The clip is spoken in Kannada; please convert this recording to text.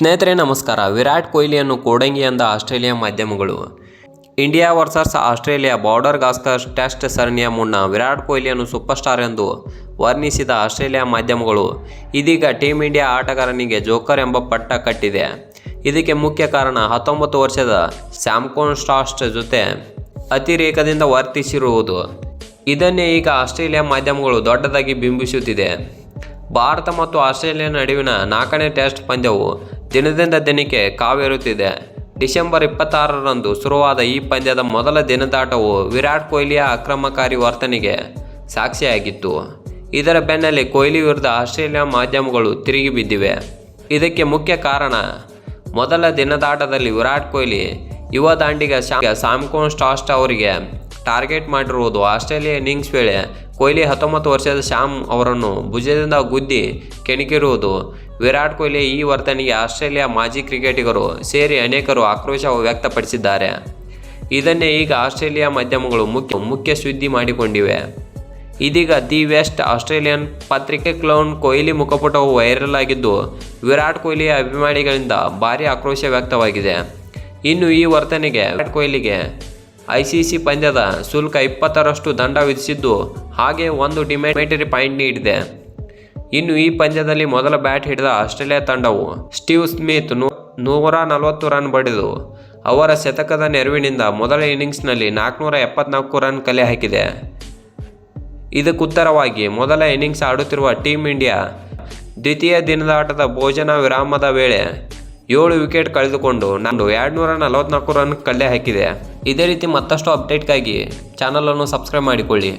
ಸ್ನೇಹಿತರೆ, ನಮಸ್ಕಾರ. ವಿರಾಟ್ ಕೊಹ್ಲಿಯನ್ನು ಕೋಡಂಗಿ ಎಂದ ಆಸ್ಟ್ರೇಲಿಯಾ ಮಾಧ್ಯಮಗಳು. India versus Australia border Gavaskar test ಸರಣಿಯ ಮುನ್ನ ವಿರಾಟ್ ಕೊಹ್ಲಿಯನ್ನು ಸೂಪರ್ ಸ್ಟಾರ್ ಎಂದು ವರ್ಣಿಸಿದ ಆಸ್ಟ್ರೇಲಿಯಾ ಮಾಧ್ಯಮಗಳು, ಇದೀಗ ಟೀಮ್ ಇಂಡಿಯಾ ಆಟಗಾರನಿಗೆ ಜೋಕರ್ ಎಂಬ ಪಟ್ಟ ಕಟ್ಟಿದೆ. ಇದಕ್ಕೆ ಮುಖ್ಯ ಕಾರಣ ಹತ್ತೊಂಬತ್ತು ವರ್ಷದ ಸ್ಯಾಮ್ಕೋನ್ ಸ್ಟಾಸ್ಟ್ ಜೊತೆ ಅತಿರೇಕದಿಂದ ವರ್ತಿಸಿರುವುದು. ಇದನ್ನೇ ಈಗ ಆಸ್ಟ್ರೇಲಿಯಾ ಮಾಧ್ಯಮಗಳು ದೊಡ್ಡದಾಗಿ ಬಿಂಬಿಸುತ್ತಿದೆ. ಭಾರತ ಮತ್ತು ಆಸ್ಟ್ರೇಲಿಯಾ ನಡುವಿನ ನಾಲ್ಕನೇ ಟೆಸ್ಟ್ ಪಂದ್ಯವು ದಿನದಿಂದ ದಿನಕ್ಕೆ ಕಾವೇರುತ್ತಿದೆ. ಡಿಸೆಂಬರ್ ಇಪ್ಪತ್ತಾರರಂದು ಶುರುವಾದ ಈ ಪಂದ್ಯದ ಮೊದಲ ದಿನದಾಟವು ವಿರಾಟ್ ಕೊಹ್ಲಿಯ ಅಕ್ರಮಕಾರಿ ವರ್ತನೆಗೆ ಸಾಕ್ಷಿಯಾಗಿತ್ತು. ಇದರ ಬೆನ್ನಲ್ಲೇ ಕೊಹ್ಲಿ ವಿರುದ್ಧ ಆಸ್ಟ್ರೇಲಿಯಾ ಮಾಧ್ಯಮಗಳು ತಿರುಗಿ ಬಿದ್ದಿವೆ. ಇದಕ್ಕೆ ಮುಖ್ಯ ಕಾರಣ, ಮೊದಲ ದಿನದಾಟದಲ್ಲಿ ವಿರಾಟ್ ಕೊಹ್ಲಿ ಯುವ ದಾಂಡಿಗ ಶಾಮ್ ಸ್ಟಾಸ್ಟ್ ಅವರಿಗೆ ಟಾರ್ಗೆಟ್ ಮಾಡಿರುವುದು ಆಸ್ಟ್ರೇಲಿಯಾ ಇನ್ನಿಂಗ್ಸ್ ವೇಳೆ ಕೊಹ್ಲಿ ಹತ್ತೊಂಬತ್ತು ವರ್ಷದ ಶ್ಯಾಮ್ ಅವರನ್ನು ಭುಜದಿಂದ ಗುದ್ದಿ ಕೆಣಕಿರುವುದು. ವಿರಾಟ್ ಕೊಹ್ಲಿ ಈ ವರ್ತನೆಗೆ ಆಸ್ಟ್ರೇಲಿಯಾ ಮಾಜಿ ಕ್ರಿಕೆಟಿಗರು ಸೇರಿ ಅನೇಕರು ಆಕ್ರೋಶ ವ್ಯಕ್ತಪಡಿಸಿದ್ದಾರೆ. ಇದನ್ನೇ ಈಗ ಆಸ್ಟ್ರೇಲಿಯಾ ಮಾಧ್ಯಮಗಳು ಮುಖ್ಯ ಮುಖ್ಯ ಸುದ್ದಿ ಮಾಡಿಕೊಂಡಿವೆ. ಇದೀಗ ದಿ ವೆಸ್ಟ್ ಆಸ್ಟ್ರೇಲಿಯನ್ ಪತ್ರಿಕೆ ಕ್ಲೌನ್ ಕೊಹ್ಲಿ ಮುಖಪುಟವು ವೈರಲ್ ಆಗಿದ್ದು, ವಿರಾಟ್ ಕೊಹ್ಲಿಯ ಅಭಿಮಾನಿಗಳಿಂದ ಭಾರಿ ಆಕ್ರೋಶ ವ್ಯಕ್ತವಾಗಿದೆ. ಇನ್ನು ಈ ವರ್ತನೆಗೆ ವಿರಾಟ್ ಕೊಹ್ಲಿಗೆ ಐಸಿಸಿ ಪಂದ್ಯದ ಶುಲ್ಕ ಇಪ್ಪತ್ತರಷ್ಟು ದಂಡ ವಿಧಿಸಿದ್ದು ಹಾಗೆ ಒಂದು ಡಿಮೆಟರಿ ಪಾಯಿಂಟ್ ನೀಡಿದೆ. ಇನ್ನು ಈ ಪಂದ್ಯದಲ್ಲಿ ಮೊದಲ ಬ್ಯಾಟ್ ಹಿಡಿದ ಆಸ್ಟ್ರೇಲಿಯಾ ತಂಡವು ಸ್ಟೀವ್ ಸ್ಮಿತ್ ನೂರ ನಲವತ್ತು ರನ್ ಬಡಿದು ಅವರ ಶತಕದ ನೆರವಿನಿಂದ ಮೊದಲ ಇನ್ನಿಂಗ್ಸ್ನಲ್ಲಿ ನಾಲ್ಕುನೂರ ಎಪ್ಪತ್ನಾಲ್ಕು ರನ್ ಕಲೆ ಹಾಕಿದೆ. ಇದಕ್ಕುತ್ತರವಾಗಿ ಮೊದಲ ಇನ್ನಿಂಗ್ಸ್ ಆಡುತ್ತಿರುವ ಟೀಮ್ ಇಂಡಿಯಾ ದ್ವಿತೀಯ ದಿನದಾಟದ ಭೋಜನ ವಿರಾಮದ ವೇಳೆ ಏಳು ವಿಕೆಟ್ ಕಳೆದುಕೊಂಡು ನಾನು ಎರಡು ನೂರ ನಲವತ್ನಾಲ್ಕು ರನ್ ಕಲೆ ಹಾಕಿದೆ. ಇದೇ ರೀತಿ ಮತ್ತಷ್ಟು ಅಪ್ಡೇಟ್ಗಾಗಿ ಚಾನಲನ್ನು ಸಬ್ಸ್ಕ್ರೈಬ್ ಮಾಡಿಕೊಳ್ಳಿ.